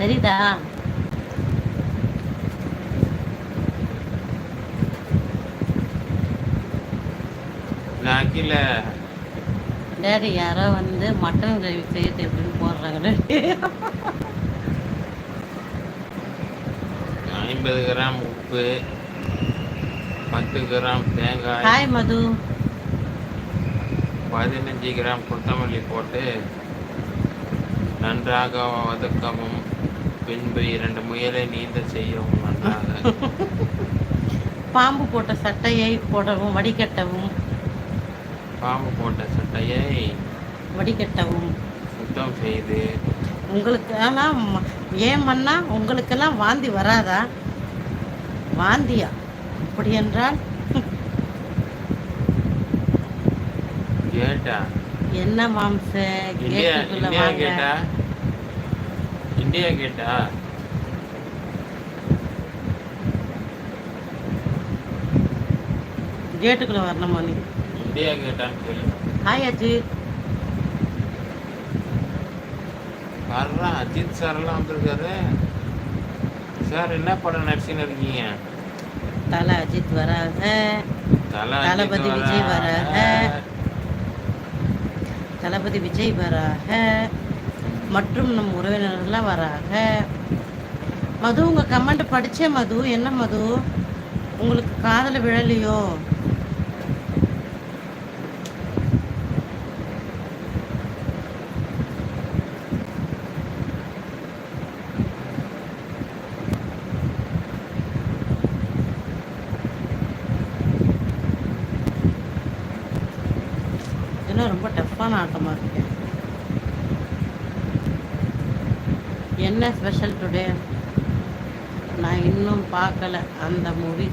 தெரியுதா? டேடி யாரோ வந்து மட்டன் கிரேவி செய்யறது எப்படின்னு போடுறாங்க ஐம்பது கிராம் உப்பு பத்து கிராம் தேங்காய் ஹாய் மது. பதினஞ்சு கிராம் கொத்தமல்லி போட்டு நன்றாக வதக்கவும். பின்பு இரண்டு முயலை நீந்த செய்யவும் நன்றாக. பாம்பு போட்ட சட்டையை போடவும் வடிகட்டவும். பாம்பு போட்ட சட்டையை வடிகட்டவும். சுத்தம் செய்து. உங்களுக்கு ஆனால் ஏன் மண்ணா உங்களுக்கெல்லாம் வாந்தி வராதா? வாந்தியா? அப்படி என்றால்? கேட்டா. என்ன மாம்ச? கேட்டுக்குள்ள வாங்க. இந்தியா கேட்டா? கேட்டுக்குள்ள வரணுமா நீ? இந்தியா கேட்டான்னு சொல்லு ஹாய் அஜித் வர்றா அஜித் சார் எல்லாம் வந்திருக்காரு. சார் என்ன படம் நடிச்சுன்னு இருக்கீங்க? தலை அஜித் வராங்க. தளபதி விஜய் வராங்க. வராங்க. தளபதி விஜய் வராக மற்றும் நம் உறவினர்கள்லாம் வராங்க. மது உங்கள் கமெண்ட் படித்தேன் மது. என்ன மது? உங்களுக்கு காதல விழலையோ? இதெல்லாம் ரொம்ப டஃப்பான ஆட்டமாக இருக்கேன் என்ன ஸ்பெஷல் டுடே நான் இன்னும் பார்க்கல அந்த மூவி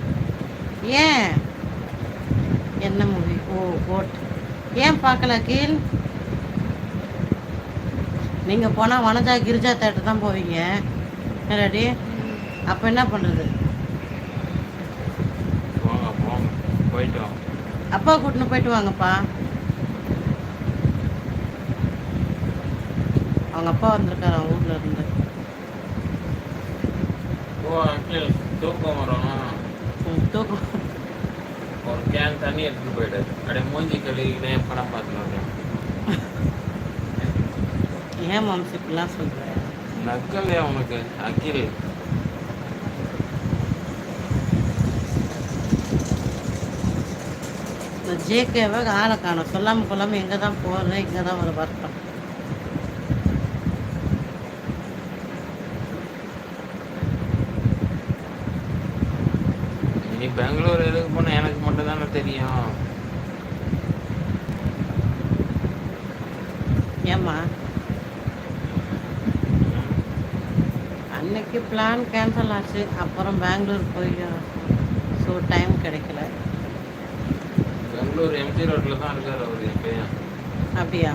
ஏன்? என்ன மூவி ஓ கோட் ஏன் பார்க்கல கீழ் நீங்கள் போனால் வனஜா கிரிஜா தேட்டர் தான் போவீங்க. ரெடி அப்போ என்ன பண்ணுறது அப்பா கூட்டின்னு போயிட்டு வாங்கப்பா. அவங்க அப்பா வந்திருக்காரு அவங்க ஊர்ல இருந்து. தூக்கம் வரும் தூக்கம். ஒரு கேன் தண்ணி எடுத்துட்டு போயிடு. அப்படியே மூஞ்சி படம் பார்த்துட்டு ஏன் மாம்ஸ் இப்படிலாம் சொல்ற? நக்கலையா உனக்கு அகில்? இந்த ஜேகேவை ஆளை காணும். சொல்லாமல் கொள்ளாமல் எங்கே தான் போகிறேன் இங்கே தான் ஒரு வருத்தம். நீ பெங்களூர் எதுக்கு போன? எனக்கு மட்டும் தானே தெரியும். ஏம்மா? அன்னைக்கு பிளான் கேன்சல் ஆச்சு. அப்புறம் பெங்களூர் போய் ஸோ டைம் கிடைக்கல. பெங்களூர் எம்ஜி ரோட்ல தான் இருக்காரு அவர் எப்பயும். அப்படியா?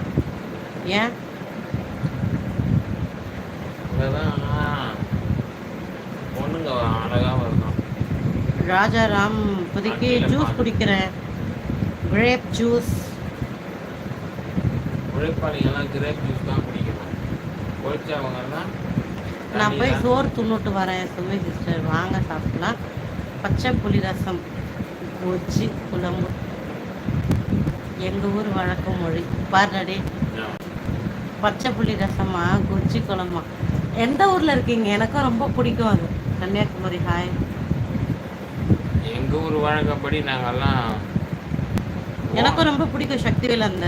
ஏன்? பொண்ணுங்க அழகா வரணும் ராஜாராம் இப்போதைக்கு ஜூஸ். குடிக்கிறேன் கிரேப் ஜூஸ் உழைப்பாளிகள்லாம் கிரேப் ஜூஸ் தான் குடிக்கணும். உழைச்சவங்கலாம் நான் போய். சோறு துண்ணுட்டு வரேன் சுமி சிஸ்டர் வாங்க சாப்பிடலாம். பச்சை புளி ரசம் கொச்சி குழம்பு. எங்கள் ஊர் வழக்க மொழி. பாருடி பச்சை புளி ரசமா கொச்சி குழம்பா? எந்த ஊரில் இருக்கீங்க? எனக்கும் ரொம்ப பிடிக்கும் அது. கன்னியாகுமரி ஹாய் ஊர் வழக்கப்படி நாங்கெல்லாம் எனக்கும் ரொம்ப பிடிக்கும் சக்திவேல் அந்த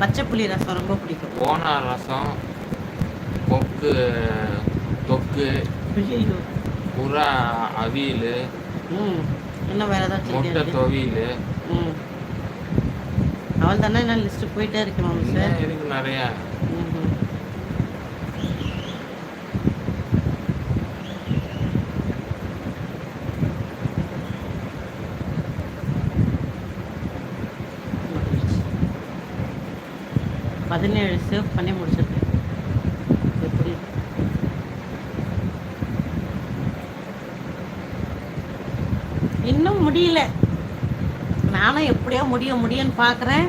பச்சை புளி ரசம் ரொம்ப பிடிக்கும். ஓனா ரசம் கொக்கு தொக்கு புறா அவியல் இன்னும் வேறு ஏதாச்சும் முட்டை? துவையல். அவள் தானே என்ன லிஸ்ட்டு போயிட்டே இருக்கு மாம் சார். இருக்கு நிறையா. பதினேழு சேவ் பண்ணி முடிச்சிருக்கேன். எப்படி? இன்னும் முடியல. நானும் எப்படியோ முடிய முடியும்னு பார்க்குறேன்